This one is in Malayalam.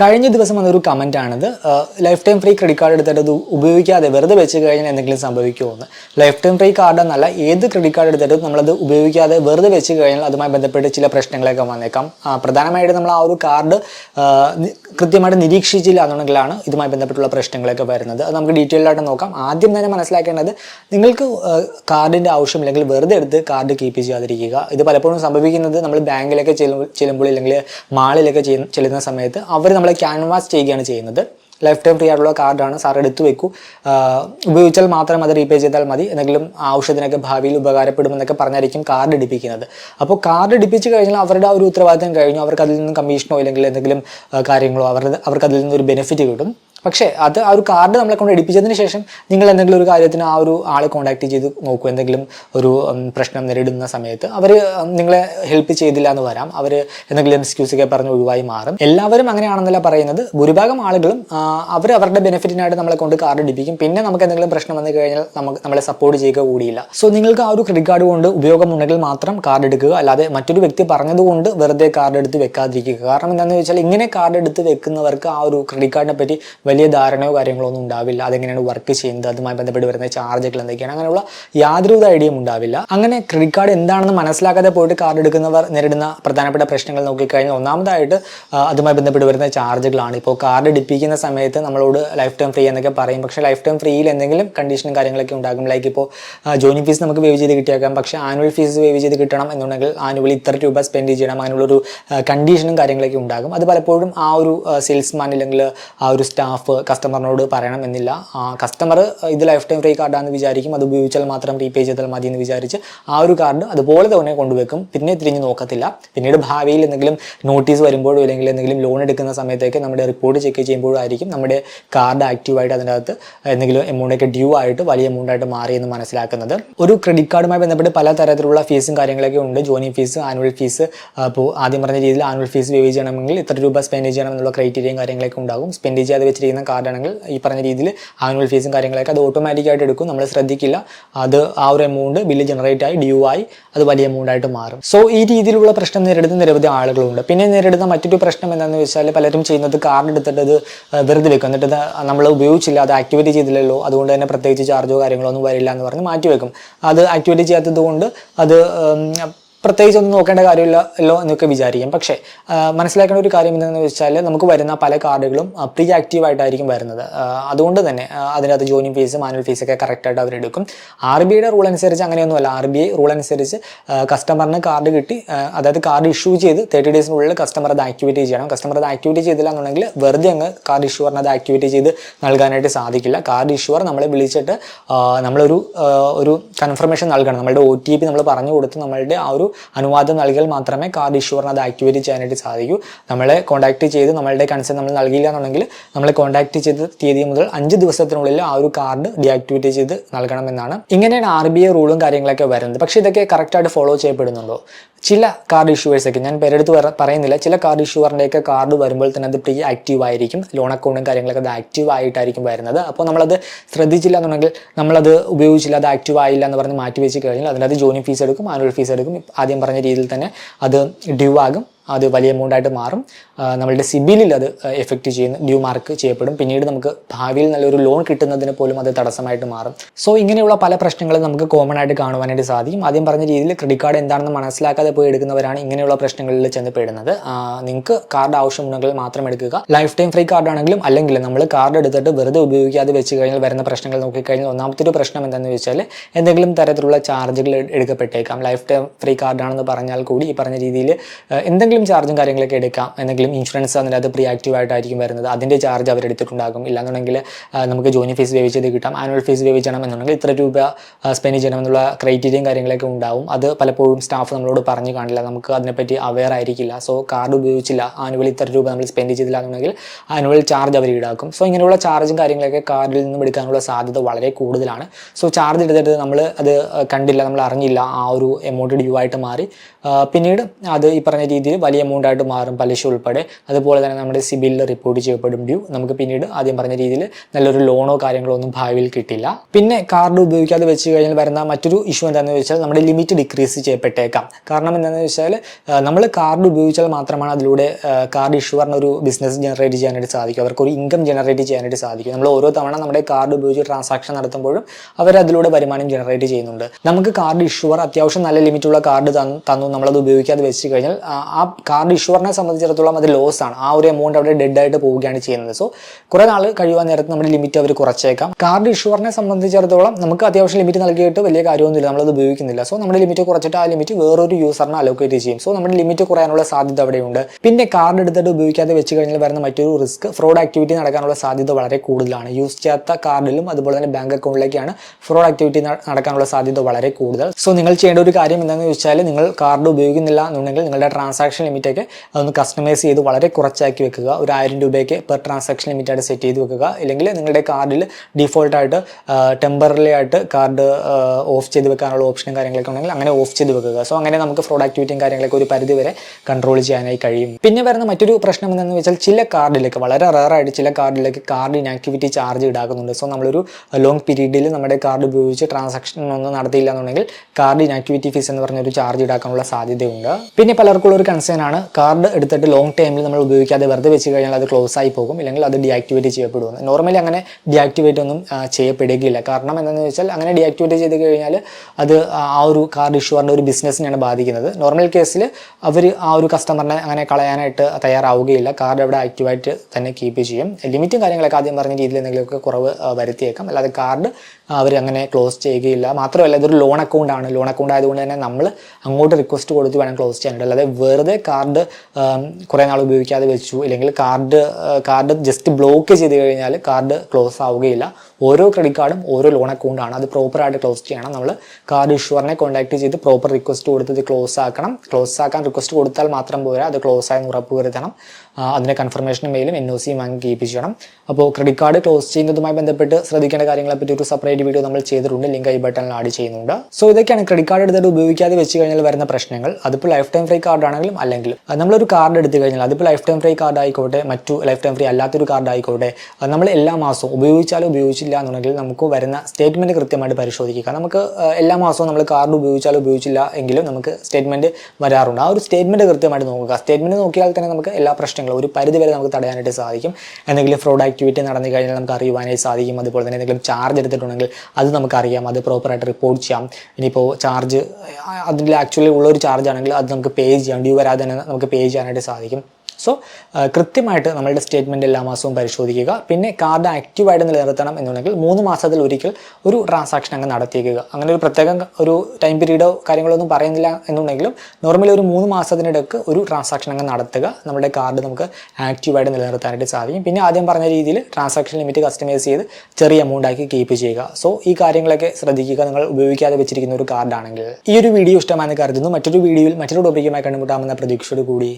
കഴിഞ്ഞ ദിവസം വന്നൊരു കമന്റ് ആണിത്. Life time free credit card എടുത്തിട്ട് അത് ഉപയോഗിക്കാതെ വെറുതെ വെച്ച് കഴിഞ്ഞാൽ എന്തെങ്കിലും സംഭവിക്കുമോ എന്ന് ലൈഫ് ടൈം ഫ്രീ കാർഡ് എന്നല്ല ഏത് ക്രെഡിറ്റ് കാർഡ് എടുത്തിട്ട് നമ്മളത് ഉപയോഗിക്കാതെ വെറുതെ വെച്ച് കഴിഞ്ഞാൽ അതുമായി ബന്ധപ്പെട്ട് ചില പ്രശ്നങ്ങളൊക്കെ വന്നേക്കാം. പ്രധാനമായിട്ട് നമ്മൾ ആ ഒരു കാർഡ് കൃത്യമായിട്ട് നിരീക്ഷിച്ചില്ല എന്നുണ്ടെങ്കിലാണ് ഇതുമായി ബന്ധപ്പെട്ടുള്ള പ്രശ്നങ്ങളൊക്കെ വരുന്നത്. അത് നമുക്ക് ഡീറ്റെയിൽ ആയിട്ട് നോക്കാം. ആദ്യം തന്നെ മനസ്സിലാക്കേണ്ടത് നിങ്ങൾക്ക് കാർഡിന്റെ ആവശ്യമില്ലെങ്കിൽ വെറുതെ എടുത്ത് കാർഡ് കീപ്പ് ചെയ്യാതിരിക്കുക. ഇത് പലപ്പോഴും സംഭവിക്കുന്നത് നമ്മൾ ബാങ്കിലൊക്കെ ചെല്ലും ചെല്ലുമ്പോൾ ഇല്ലെങ്കിൽ മാളിലൊക്കെ ചെല്ലുന്ന സമയത്ത് അവർ നമ്മളെ ക്യാൻവാസ് ചെയ്യുകയാണ് ചെയ്യുന്നത്. ലൈഫ് ടൈം ഫ്രീ ആയിട്ടുള്ള കാർഡാണ് സാർ എടുത്തു വെക്കൂ. ഉപയോഗിച്ചാൽ മാത്രം അത് റീപേ ചെയ്താൽ മതി. എന്തെങ്കിലും ആവശ്യത്തിനൊക്കെ ഭാവിയിൽ ഉപകാരപ്പെടുമെന്നൊക്കെ പറഞ്ഞായിരിക്കും കാർഡ് എടുപ്പിക്കുന്നത് അപ്പോൾ കാർഡ് എടുപ്പിച്ച് കഴിഞ്ഞാൽ അവരുടെ ആ ഒരു ഉത്തരവാദിത്തം കഴിഞ്ഞു. അവർക്ക് അതിൽ നിന്ന് കമ്മീഷനോ അല്ലെങ്കിൽ എന്തെങ്കിലും കാര്യങ്ങളോ അവരുടെ അവർക്ക് അതിൽ നിന്ന് ഒരു ബെനിഫിറ്റ് കിട്ടും. പക്ഷേ അത് ആ ഒരു കാർഡ് നമ്മളെ കൊണ്ട് എടുപ്പിച്ചതിന് ശേഷം നിങ്ങൾ എന്തെങ്കിലും ഒരു കാര്യത്തിന് ആ ഒരു ആളെ കോൺടാക്ട് ചെയ്ത് നോക്കൂ. എന്തെങ്കിലും ഒരു പ്രശ്നം നേരിടുന്ന സമയത്ത് അവർ നിങ്ങളെ ഹെൽപ്പ് ചെയ്തില്ല എന്ന് വരാം. അവർ എന്തെങ്കിലും എക്സ്ക്യൂസ് ഒക്കെ പറഞ്ഞ് ഒഴിവായി മാറും. എല്ലാവരും അങ്ങനെയാണെന്നല്ല പറയുന്നത്. ഭൂരിഭാഗം ആളുകളും അവർ അവരുടെ ബെനിഫിറ്റിനായിട്ട് നമ്മളെ കൊണ്ട് കാർഡ് എടുപ്പിക്കും. പിന്നെ നമുക്ക് എന്തെങ്കിലും പ്രശ്നം വന്നു കഴിഞ്ഞാൽ നമുക്ക് നമ്മളെ സപ്പോർട്ട് ചെയ്യുക കൂടിയില്ല. സോ നിങ്ങൾക്ക് ആ ഒരു ക്രെഡിറ്റ് കാർഡ് കൊണ്ട് ഉപയോഗമുണ്ടെങ്കിൽ മാത്രം കാർഡ് എടുക്കുക. അല്ലാതെ മറ്റൊരു വ്യക്തി പറഞ്ഞതുകൊണ്ട് വെറുതെ കാർഡ് എടുത്ത് വെക്കാതിരിക്കുക. കാരണം എന്താണെന്ന് വെച്ചാൽ ഇങ്ങനെ കാർഡ് എടുത്ത് വെക്കുന്നവർക്ക് ആ ഒരു ക്രെഡിറ്റ് കാർഡിനെ പറ്റി വലിയ ധാരണയോ കാര്യങ്ങളോ ഒന്നും ഉണ്ടാവില്ല. അതെങ്ങനെയാണ് വർക്ക് ചെയ്യുന്നത്? അതുമായി ബന്ധപ്പെട്ട് വരുന്ന ചാർജുകൾ എന്തൊക്കെയാണ്? അങ്ങനെയുള്ള യാതൊരുവിധ ഐഡിയയും ഉണ്ടാവില്ല. അങ്ങനെ ക്രെഡിറ്റ് കാർഡ് എന്താണെന്ന് മനസ്സിലാക്കാതെ പോയിട്ട് കാർഡ് എടുക്കുന്നവർ നേരിടുന്ന പ്രധാനപ്പെട്ട പ്രശ്നങ്ങൾ നോക്കിക്കഴിഞ്ഞാൽ ഒന്നാമതായിട്ട് അതുമായി ബന്ധപ്പെട്ട് വരുന്ന ചാർജുകളാണ് ഇപ്പോൾ കാർഡ് എടുപ്പിക്കുന്ന സമയത്ത് നമ്മളോട് ലൈഫ് ടൈം ഫ്രീ എന്നൊക്കെ പറയും. പക്ഷേ ലൈഫ് ടൈം ഫ്രീയിൽ എന്തെങ്കിലും കണ്ടീഷനും കാര്യങ്ങളൊക്കെ ഉണ്ടാകും. ലൈക്ക് ഇപ്പോൾ ജോയിനിങ് ഫീസ് നമുക്ക് വേവ് ചെയ്ത് കിട്ടിയേക്കാം. പക്ഷേ ആനുവൽ ഫീസ് വേവ് ചെയ്ത് കിട്ടണം എന്നുണ്ടെങ്കിൽ ആനുവൽ ഇത്ര രൂപ സ്പെൻഡ് ചെയ്യണം. അങ്ങനെയുള്ളൊരു കണ്ടീഷനും കാര്യങ്ങളൊക്കെ ഉണ്ടാകും. അത് പലപ്പോഴും ആ ഒരു സെയിൽസ്മാൻ അല്ലെങ്കിൽ ആ ഒരു സ്റ്റാഫ് കസ്റ്റമറിനോട് പറയണം എന്നില്ല. കസ്റ്റമർ ഇത് ലൈഫ് ടൈം ഫ്രീ കാർഡാണെന്ന് വിചാരിക്കും. അത് ഉപയോഗിച്ചാൽ മാത്രം റീപേ ചെയ്താൽ മതി എന്ന് വിചാരിച്ച് ആ ഒരു കാർഡ് അതുപോലെ തന്നെ കൊണ്ടുവെക്കും. പിന്നെ തിരിഞ്ഞ് നോക്കത്തില്ല. പിന്നീട് ഭാവിയിൽ എന്തെങ്കിലും നോട്ടീസ് വരുമ്പോഴോ അല്ലെങ്കിൽ എന്തെങ്കിലും ലോൺ എടുക്കുന്ന സമയത്തേക്ക് നമ്മുടെ റിപ്പോർട്ട് ചെക്ക് ചെയ്യുമ്പോഴായിരിക്കും നമ്മുടെ കാർഡ് ആക്റ്റീവായിട്ട് അതിന്റെ അകത്ത് എന്തെങ്കിലും എമൗണ്ടൊക്കെ ഡ്യൂ ആയിട്ട് വലിയ എമൗണ്ടായിട്ട് മാറി എന്ന് മനസ്സിലാക്കുന്നത്. ഒരു ക്രെഡിറ്റ് കാർഡുമായി ബന്ധപ്പെട്ട് പല തരത്തിലുള്ള ഫീസും കാര്യങ്ങളൊക്കെ ഉണ്ട്. ജോയിനിങ് ഫീസ് ആനുവൽ ഫീസ് അപ്പോൾ ആദ്യം പറഞ്ഞ രീതിയിൽ ആനുവൽ ഫീസ് വേവ് ചെയ്യണമെങ്കിൽ ഇത്ര രൂപ സ്പെൻഡ് ചെയ്യണം എന്നുള്ള ക്രൈറ്റീരിയയും കാര്യങ്ങളൊക്കെ ഉണ്ടാകും. സ്പെൻഡ് ചെയ്യാതെ വെച്ചിരിക്കുന്ന കാർഡാണെങ്കിൽ ഈ പറഞ്ഞ രീതിയിൽ ആനുവൽ ഫീസും കാര്യങ്ങളൊക്കെ അത് ഓട്ടോമാറ്റിക്കായിട്ട് എടുക്കും. നമ്മൾ ശ്രദ്ധിക്കില്ല. അത് ആ ഒരു എമൗണ്ട് ബില്ല് ജനറേറ്റ് ആയി ഡ്യൂ ആയി അത് വലിയ എമൗണ്ട് ആയിട്ട് മാറും. സോ ഈ രീതിയിലുള്ള പ്രശ്നം നേരിടുന്ന നിരവധി ആളുകളുണ്ട്. പിന്നെ നേരിടുന്ന മറ്റൊരു പ്രശ്നം എന്താണെന്ന് വെച്ചാൽ പലരും ചെയ്യുന്നത് കാർഡ് എടുത്തിട്ട് അത് വെറുതെ വെക്കും. എന്നിട്ട് നമ്മൾ ഉപയോഗിച്ചില്ല അത് ആക്ടിവേറ്റ് ചെയ്തില്ലല്ലോ അതുകൊണ്ട് തന്നെ പ്രത്യേകിച്ച് ചാർജോ കാര്യങ്ങളോ ഒന്നും വരില്ല എന്ന് പറഞ്ഞ് മാറ്റി വെക്കും അത് ആക്ടിവേറ്റ് ചെയ്യാത്തത് കൊണ്ട് അത് പ്രത്യേകിച്ച് ഒന്നും നോക്കേണ്ട കാര്യമില്ലല്ലോ എന്നൊക്കെ വിചാരിക്കും. പക്ഷേ മനസ്സിലാക്കേണ്ട ഒരു കാര്യം എന്താണെന്ന് വെച്ചാൽ നമുക്ക് വരുന്ന പല കാർഡുകളും പ്രീ ആക്റ്റീവ് ആയിട്ടായിരിക്കും വരുന്നത് അതുകൊണ്ട് തന്നെ അതിനകത്ത് ജോയിനിങ് ഫീസ് മാനുവൽ ഫീസ് ഒക്കെ കറക്റ്റായിട്ട് അവരെടുക്കും ആർ ബി ഐയുടെ റൂൾ അനുസരിച്ച് അങ്ങനെയൊന്നുമല്ല. ആർ ബി ഐ റൂൾ അനുസരിച്ച് കസ്റ്റമറിന് കാർഡ് കിട്ടി അതായത് കാർഡ് ഇഷ്യൂ ചെയ്ത് തേർട്ടി ഡേയ്സിനുള്ളിൽ കസ്റ്റമർ അത് ആക്ടിവേറ്റ് ചെയ്യണം. കസ്റ്റമർ അത് ആക്ടിവേറ്റ് ചെയ്തില്ല എന്നുണ്ടെങ്കിൽ വെറുതെ അങ്ങ് കാർഡ് ഇഷ്യൂറിന് അത് ആക്ടിവേറ്റ് ചെയ്ത് നൽകാനായിട്ട് സാധിക്കില്ല. കാർഡ് ഇഷ്യൂർ നമ്മളെ വിളിച്ചിട്ട് നമ്മളൊരു ഒരു കൺഫർമേഷൻ നൽകണം. നമ്മളുടെ ഒ ടി പി നമ്മൾ പറഞ്ഞു കൊടുത്ത് നമ്മളുടെ ആ ഒരു അനുവാദം നൽകിയാൽ മാത്രമേ കാർഡ് ഇഷ്യൂറിന് അത് ആക്ടിവേറ്റ് ചെയ്യാനായിട്ട് സാധിക്കൂ. നമ്മളെ കോൺടാക്ട് ചെയ്ത് നമ്മളുടെ കൺസേൺ നമ്മൾ നൽകിയില്ല എന്നുണ്ടെങ്കിൽ നമ്മളെ കോൺടാക്ട് ചെയ്ത തീയതി മുതൽ അഞ്ച് ദിവസത്തിനുള്ളിൽ ആ ഒരു കാർഡ് ഡീആക്ടിവേറ്റ് ചെയ്ത് നൽകണമെന്നാണ്. ഇങ്ങനെയാണ് ആർ ബി ഐ റൂളും കാര്യങ്ങളൊക്കെ വരുന്നത്. പക്ഷേ ഇതൊക്കെ കറക്റ്റായിട്ട് ഫോളോ ചെയ്യപ്പെടുന്നുണ്ടോ? ചില കാർഡ് ഇഷ്യൂവേഴ്സൊക്കെ ഞാൻ പേരെടുത്ത് പറ- പറയുന്നില്ല. ചില കാർഡ് ഇഷ്യൂവറിന്റെയൊക്കെ കാർഡ് വരുമ്പോൾ തന്നെ അത് പ്രീ ആക്റ്റീവ് ആയിരിക്കും. ലോൺ അക്കൗണ്ടും കാര്യങ്ങളൊക്കെ അത് ആക്റ്റീവ് ആയിട്ടായിരിക്കും വരുന്നത്. അപ്പോൾ നമ്മളത് ശ്രദ്ധിച്ചില്ല എന്നുണ്ടെങ്കിൽ നമ്മളത് ഉപയോഗിച്ചില്ല അത് ആക്റ്റീവ് ആയില്ല എന്ന് പറഞ്ഞ് മാറ്റി വെച്ച് കഴിഞ്ഞാൽ അതിനകത്ത് ജോയിനിങ് ഫീസ് എടുക്കും ആനുവൽ ഫീസ് എടുക്കും. ആദ്യം പറഞ്ഞ രീതിയിൽ തന്നെ അത് ഡ്യൂ ആകും. അത് വലിയ എമൗണ്ട് ആയിട്ട് മാറും. നമ്മളുടെ സിബിലിൽ അത് എഫക്റ്റ് ചെയ്യുന്ന ഡ്യൂ മാർക്ക് ചെയ്യപ്പെടും. പിന്നീട് നമുക്ക് ഭാവിയിൽ നല്ലൊരു ലോൺ കിട്ടുന്നതിന് പോലും അത് തടസ്സമായിട്ട് മാറും. സോ ഇങ്ങനെയുള്ള പല പ്രശ്നങ്ങളും നമുക്ക് കോമൺ ആയിട്ട് കാണുവാനായിട്ട് സാധിക്കും. ആദ്യം പറഞ്ഞ രീതിയിൽ ക്രെഡിറ്റ് കാർഡ് എന്താണെന്ന് മനസ്സിലാക്കാതെ പോയി എടുക്കുന്നവരാണ് ഇങ്ങനെയുള്ള പ്രശ്നങ്ങളിൽ ചെന്ന് പെടുന്നത്. നിങ്ങൾക്ക് കാർഡ് ആവശ്യമുണ്ടെങ്കിൽ മാത്രം എടുക്കുക. ലൈഫ് ടൈം ഫ്രീ കാർഡ് ആണെങ്കിലും അല്ലെങ്കിൽ നമ്മൾ കാർഡ് എടുത്തിട്ട് വെറുതെ ഉപയോഗിക്കാതെ വെച്ച് കഴിഞ്ഞാൽ വരുന്ന പ്രശ്നങ്ങൾ നോക്കിക്കഴിഞ്ഞാൽ ഒന്നാമത്തെ ഒരു പ്രശ്നം എന്താണെന്ന് വെച്ചാൽ എന്തെങ്കിലും തരത്തിലുള്ള ചാർജുകൾ എടുക്കപ്പെട്ടേക്കാം. ലൈഫ് ടൈം ഫ്രീ കാർഡാണെന്ന് പറഞ്ഞാൽ കൂടി ഈ പറഞ്ഞ രീതിയിൽ എന്തെങ്കിലും ചാർജും കാര്യങ്ങളൊക്കെ എടുക്കാം. എന്തെങ്കിലും ഇൻഷുറൻസ് അതിനകത്ത് പ്രീ ആക്റ്റീവ് ആയിട്ടായിരിക്കും വരുന്നത്. അതിന്റെ ചാർജ് അവരെടുത്തിട്ടുണ്ടാകും. ഇല്ലാന്നുണ്ടെങ്കിൽ നമുക്ക് ജോയിൻ ഫീസ് വേവ് ചെയ്ത് കിട്ടാം. ആനുവൽ ഫീസ് വേവ് ചെയ്യണം എന്നുണ്ടെങ്കിൽ ഇത്ര രൂപ സ്പെൻഡ് ചെയ്യണം എന്നുള്ള ക്രൈറ്റീരിയയും കാര്യങ്ങളൊക്കെ ഉണ്ടാവും. അത് പലപ്പോഴും സ്റ്റാഫ് നമ്മളോട് പറഞ്ഞു കാണില്ല. നമുക്ക് അതിനെപ്പറ്റി അവെയർ ആയിരിക്കില്ല. So card ഉപയോഗിച്ചില്ല. ആനുവൽ ഇത്ര രൂപ നമ്മൾ സ്പെൻഡ് ചെയ്തില്ല എന്നുണ്ടെങ്കിൽ ആനുവൽ ചാർജ് അവർ ഈടാക്കും. സോ ഇങ്ങനെയുള്ള ചാർജും കാര്യങ്ങളൊക്കെ കാർഡിൽ നിന്നും എടുക്കാനുള്ള സാധ്യത വളരെ കൂടുതലാണ്. സോ ചാർജ് എടുത്തിട്ട് നമ്മൾ അത് കണ്ടില്ല നമ്മൾ അറിഞ്ഞില്ല. ആ ഒരു എമൗണ്ട് ഡ്യൂ ആയിട്ട് മാറി. പിന്നീട് അത് ഈ പറഞ്ഞ രീതിയിൽ വലിയ എമൗണ്ട് ആയിട്ട് മാറും പലിശ ഉൾപ്പെടെ. അതുപോലെ തന്നെ നമ്മുടെ സിബിലിൽ റിപ്പോർട്ട് ചെയ്യപ്പെടും ഡ്യൂ നമുക്ക് പിന്നീട് ആദ്യം പറഞ്ഞ രീതിയിൽ നല്ലൊരു ലോണോ കാര്യങ്ങളോ ഒന്നും ഭാവിയിൽ കിട്ടില്ല. പിന്നെ കാർഡ് ഉപയോഗിക്കാതെ വെച്ച് കഴിഞ്ഞാൽ വരുന്ന മറ്റൊരു ഇഷ്യൂ എന്താണെന്ന് വെച്ചാൽ നമ്മുടെ ലിമിറ്റ് ഡിക്രീസ് ചെയ്യപ്പെട്ടേക്കാം. കാരണം എന്താണെന്ന് വെച്ചാൽ നമ്മൾ കാർഡ് ഉപയോഗിച്ചാൽ മാത്രമാണ് അതിലൂടെ കാർഡ് ഇഷ്യൂ പറഞ്ഞ ഒരു ബിസിനസ് ജനറേറ്റ് ചെയ്യാനായിട്ട് സാധിക്കും. അവർക്ക് ഒരു ഇൻകം ജനറേറ്റ് ചെയ്യാനായിട്ട് സാധിക്കും. നമ്മൾ ഓരോ തവണ നമ്മുടെ കാർഡ് ഉപയോഗിച്ച് ട്രാൻസാക്ഷൻ നടത്തുമ്പോഴും അവർ അതിലൂടെ വരുമാനം ജനറേറ്റ് ചെയ്യുന്നുണ്ട്. നമുക്ക് കാർഡ് ഇഷ്യൂവർ അത്യാവശ്യം നല്ല ലിമിറ്റുള്ള കാർഡ് തന്നു നമ്മളത് ഉപയോഗിക്കാതെ വെച്ച് കഴിഞ്ഞാൽ ആ കാർഡ് ഇഷ്യൂറിനെ സംബന്ധിച്ചിടത്തോളം അത് ലോസ് ആണ്. ആ ഒരു എമൗണ്ട് അവിടെ ഡെഡ് ആയിട്ട് പോവുകയാണ് ചെയ്യുന്നത്. സോ കുറെ നാൾ കഴിയുവാൻ നേരത്ത് നമ്മുടെ ലിമിറ്റ് അവർ കുറച്ചേക്കാം. കാർഡ് ഇഷ്യൂറിനെ സംബന്ധിച്ചിടത്തോളം നമുക്ക് അത്യാവശ്യം ലിമിറ്റ് നൽകിയിട്ട് വലിയ കാര്യമൊന്നുമില്ല. നമ്മളത് ഉപയോഗിക്കുന്നില്ല. സോ നമ്മുടെ ലിമിറ്റ് കുറച്ചിട്ട് ആ ലിമിറ്റ് വേറൊരു യൂസറിനെ അലോക്കേറ്റ് ചെയ്യും. സോ നമ്മുടെ ലിമിറ്റ് കുറയാനുള്ള സാധ്യത അവിടെയുണ്ട്. പിന്നെ കാർഡ് എടുത്തിട്ട് ഉപയോഗിക്കാതെ വെച്ച് കഴിഞ്ഞാൽ വരുന്ന മറ്റൊരു റിസ്ക് ഫ്രോഡ് ആക്ടിവിറ്റി നടക്കാനുള്ള സാധ്യത വളരെ കൂടുതലാണ്. യൂസ് ചെയ്യാത്ത കാർഡിലും അതുപോലെ തന്നെ ബാങ്ക് അക്കൗണ്ടിലേക്കാണ് ഫ്രോഡ് ആക്ടിവിറ്റി നടക്കാനുള്ള സാധ്യത വളരെ കൂടുതൽ. സോ നിങ്ങൾ ചെയ്യേണ്ട ഒരു കാര്യം എന്താണെന്ന് വെച്ചാൽ നിങ്ങൾ കാർഡ് ഉപയോഗിക്കുന്നില്ല എന്നുണ്ടെങ്കിൽ നിങ്ങളുടെ ട്രാൻസാക്ഷൻ ലിമിറ്റൊക്കെ അതൊന്ന് കസ്റ്റമൈസ് ചെയ്ത് വളരെ കുറച്ചാക്കി വെക്കുക. ഒരു ആയിരം രൂപയ്ക്ക് പെർ ട്രാൻസാക്ഷൻ ലിമിറ്റായിട്ട് സെറ്റ് ചെയ്ത് വെക്കുക. ഇല്ലെങ്കിൽ നിങ്ങളുടെ കാർഡിൽ ഡിഫോൾട്ടായിട്ട് ടെമ്പററി ആയിട്ട് കാർഡ് ഓഫ് ചെയ്ത് വെക്കാനുള്ള ഓപ്ഷനും കാര്യങ്ങളൊക്കെ ഉണ്ടെങ്കിൽ അങ്ങനെ ഓഫ് ചെയ്ത് വെക്കുക. സോ അങ്ങനെ നമുക്ക് ഫ്രോഡ് ആക്ടിവിറ്റിയും കാര്യങ്ങളൊക്കെ ഒരു പരിധി വരെ കൺട്രോൾ ചെയ്യാനായി കഴിയും. പിന്നെ വരുന്ന മറ്റൊരു പ്രശ്നം എന്താണെന്ന് വെച്ചാൽ ചില കാർഡിലേക്ക് വളരെ റയറായിട്ട് ചില കാർഡിലേക്ക് കാർഡ് ഇനാക്ടിവിറ്റി ചാർജ് ഈടാക്കുന്നുണ്ട്. സോ നമ്മളൊരു ലോങ് പീരീഡിൽ നമ്മുടെ കാർഡ് ഉപയോഗിച്ച് ട്രാൻസാക്ഷൻ ഒന്നും നടത്തിയില്ല എന്നുണ്ടെങ്കിൽ കാർഡ് ഇനാക്ടിവിറ്റി ഫീസ് എന്ന് പറഞ്ഞ ഒരു ചാർജ് ഇടാക്കാനുള്ള സാധ്യതയുണ്ട്. പിന്നെ പലർക്കുള്ള ഒരു കൺസേൺ ആണ്. കാർഡ് എടുത്തിട്ട് ലോങ് ടൈമിൽ നമ്മൾ ഉപയോഗിക്കാതെ വെറുതെ വെച്ച് കഴിഞ്ഞാൽ അത് ക്ലോസ് ആയി പോകും. ഇല്ലെങ്കിൽ അത് ഡീആക്ടിവേറ്റ് ചെയ്യപ്പെടുമെന്ന് നോർമലി അങ്ങനെ ഡീആക്ടിവേറ്റ് ഒന്നും ചെയ്യപ്പെടുകയില്ല. കാരണം എന്താണെന്ന് വെച്ചാൽ അങ്ങനെ ഡീആക്ടിവേറ്റ് ചെയ്ത് കഴിഞ്ഞാൽ അത് ആ ഒരു കാർഡ് ഇഷ്യൂറിന്റെ ഒരു ബിസിനസ്സിനെയാണ് ബാധിക്കുന്നത്. നോർമൽ കേസിൽ അവർ ആ ഒരു കസ്റ്റമറിനെ അങ്ങനെ കളയാനായിട്ട് തയ്യാറാവുകയില്ല. കാർഡ് അവിടെ ആക്റ്റീവായിട്ട് തന്നെ കീപ്പ് ചെയ്യും. ലിമിറ്റും കാര്യങ്ങളൊക്കെ ആദ്യം പറഞ്ഞ രീതിയിൽ എന്തെങ്കിലുമൊക്കെ കുറവ് വരുത്തിയേക്കാം. അല്ലാതെ കാർഡ് അവർ അങ്ങനെ ക്ലോസ് ചെയ്യുകയില്ല. മാത്രമല്ല ഇതൊരു ലോൺ അക്കൗണ്ട് ആണ്. ലോൺ അക്കൗണ്ട് ആയതുകൊണ്ട് തന്നെ നമ്മൾ അങ്ങോട്ട് റിക്വസ്റ്റ് കൊടുത്ത് വേണം ക്ലോസ് ചെയ്യാനായിട്ട്. അല്ലാതെ വെറുതെ കാർഡ് കുറേ നാൾ ഉപയോഗിക്കാതെ വെച്ചു. ഇല്ലെങ്കിൽ കാർഡ് കാർഡ് ജസ്റ്റ് ബ്ലോക്ക് ചെയ്ത് കഴിഞ്ഞാൽ കാർഡ് ക്ലോസ് ആവുകയില്ല. ഓരോ ക്രെഡിറ്റ് കാർഡും ഓരോ ലോൺ അക്കൗണ്ടാണ് അത് പ്രോപ്പറായിട്ട് ക്ലോസ് ചെയ്യണം. നമ്മൾ കാർഡ് ഇഷ്യൂറിനെ കോൺടാക്ട് ചെയ്ത് പ്രോപ്പർ റിക്വസ്റ്റ് കൊടുത്ത് ഇത് ക്ലോസ് ആക്കണം. ക്ലോസ് ആക്കാൻ റിക്വസ്റ്റ് കൊടുത്താൽ മാത്രം പോരാ. അത് ക്ലോസ് ആയെന്ന് ഉറപ്പ് വരുത്തണം. അതിന്റെ കൺഫർമേഷൻ മെയിലും എൻ ഒ സിയും വാങ്ങി കീപ്പിച്ചണം അപ്പോൾ ക്രെഡിറ്റ് കാർഡ് ക്ലോസ് ചെയ്യുന്നതുമായി ബന്ധപ്പെട്ട് ശ്രദ്ധിക്കേണ്ട കാര്യങ്ങളെ പറ്റി ഒരു സെപ്പറേറ്റ് വീഡിയോ നമ്മൾ ചെയ്തിട്ടുണ്ട്. ലിങ്ക് ഐ ബട്ടണിൽ ആഡ് ചെയ്യുന്നുണ്ട്. സോ ഇതൊക്കെയാണ് ക്രെഡിറ്റ് കാർഡ് എടുത്തിട്ട് ഉപയോഗിക്കാതെ വെച്ച് കഴിഞ്ഞാൽ വരുന്ന പ്രശ്നങ്ങൾ. അതിപ്പോൾ ലൈഫ് ടൈം ഫ്രീ കാർഡ് ആണെങ്കിലും അല്ലെങ്കിൽ നമ്മളൊരു കാർഡ് എടുത്തു കഴിഞ്ഞാൽ അതിപ്പോൾ ലൈഫ് ടൈം ഫ്രീ കാർഡ് ആയിക്കോട്ടെ മറ്റു ലൈഫ് ടൈം ഫ്രീ അല്ലാത്തൊരു കാർഡ് ആയിക്കോട്ടെ നമ്മൾ എല്ലാ മാസവും ഉപയോഗിച്ചാലും ഉപയോഗിച്ചില്ല എന്നുണ്ടെങ്കിൽ നമുക്ക് വരുന്ന സ്റ്റേറ്റ്മെന്റ് കൃത്യമായിട്ട് പരിശോധിക്കുക. നമുക്ക് എല്ലാ മാസവും നമ്മൾ കാർഡ് ഉപയോഗിച്ചാലും ഉപയോഗിച്ചില്ല എങ്കിലും നമുക്ക് സ്റ്റേറ്റ്മെന്റ് വരാറുണ്ട്. ആ ഒരു സ്റ്റേറ്റ്മെന്റ് കൃത്യമായിട്ട് നോക്കുക. സ്റ്റേറ്റ്മെന്റ് നോക്കിയാൽ തന്നെ നമുക്ക് എല്ലാ പ്രശ്നങ്ങളും ഒരു പരിധിവരെ നമുക്ക് തടയാനായിട്ട് സാധിക്കും. എന്തെങ്കിലും ഫ്രോഡ് ആക്ടിവിറ്റി നടന്നു കഴിഞ്ഞാൽ നമുക്ക് അറിയുവാനായി സാധിക്കും. അതുപോലെ തന്നെ എന്തെങ്കിലും ചാർജ് എടുത്തിട്ടുണ്ടെങ്കിൽ അത് നമുക്കറിയാം അത് പ്രോപ്പറായിട്ട് റിപ്പോർട്ട് ചെയ്യാം. ഇനിയിപ്പോൾ ചാർജ് അതിൽ ആക്ച്വലി ഉള്ള ഒരു ചാർജ് ആണെങ്കിൽ അത് നമുക്ക് പേ ചെയ്യാം. ഡ്യൂ വരാതെ തന്നെ നമുക്ക് പേ ചെയ്യാനായിട്ട് സാധിക്കും. സോ കൃത്യമായിട്ട് നമ്മളുടെ സ്റ്റേറ്റ്മെന്റ് എല്ലാ മാസവും പരിശോധിക്കുക. പിന്നെ കാർഡ് ആക്റ്റീവായിട്ട് നിലനിർത്തണം എന്നുണ്ടെങ്കിൽ മൂന്ന് മാസത്തിൽ ഒരിക്കൽ ഒരു ട്രാൻസാക്ഷൻ അങ്ങ് നടത്തിയേക്കുക. അങ്ങനെ ഒരു പ്രത്യേകം ഒരു ടൈം പീരീഡോ കാര്യങ്ങളൊന്നും പറയുന്നില്ല എന്നുണ്ടെങ്കിലും നോർമലി ഒരു മൂന്ന് മാസത്തിനിടയ്ക്ക് ഒരു ട്രാൻസാക്ഷൻ അങ്ങ് നടത്തുക. നമ്മുടെ കാർഡ് നമുക്ക് ആക്റ്റീവായിട്ട് നിലനിർത്താനായിട്ട് സാധിക്കും. പിന്നെ ആദ്യം പറഞ്ഞ രീതിയിൽ ട്രാൻസാക്ഷൻ ലിമിറ്റ് കസ്റ്റമൈസ് ചെയ്ത് ചെറിയ എമൗണ്ട് ആക്കി കീപ്പ് ചെയ്യുക. സോ ഈ കാര്യങ്ങളൊക്കെ ശ്രദ്ധിക്കുക. നിങ്ങൾ ഉപയോഗിക്കാതെ വെച്ചിരിക്കുന്ന ഒരു കാർഡാണെങ്കിൽ ഈ ഒരു വീഡിയോ ഇഷ്ടമാണെന്ന് കരുതുന്നു. മറ്റൊരു വീഡിയോയിൽ മറ്റൊരു ടോപ്പിക്കുമായി കണ്ടുമുട്ടാമെന്ന പ്രതീക്ഷയോട് കൂടി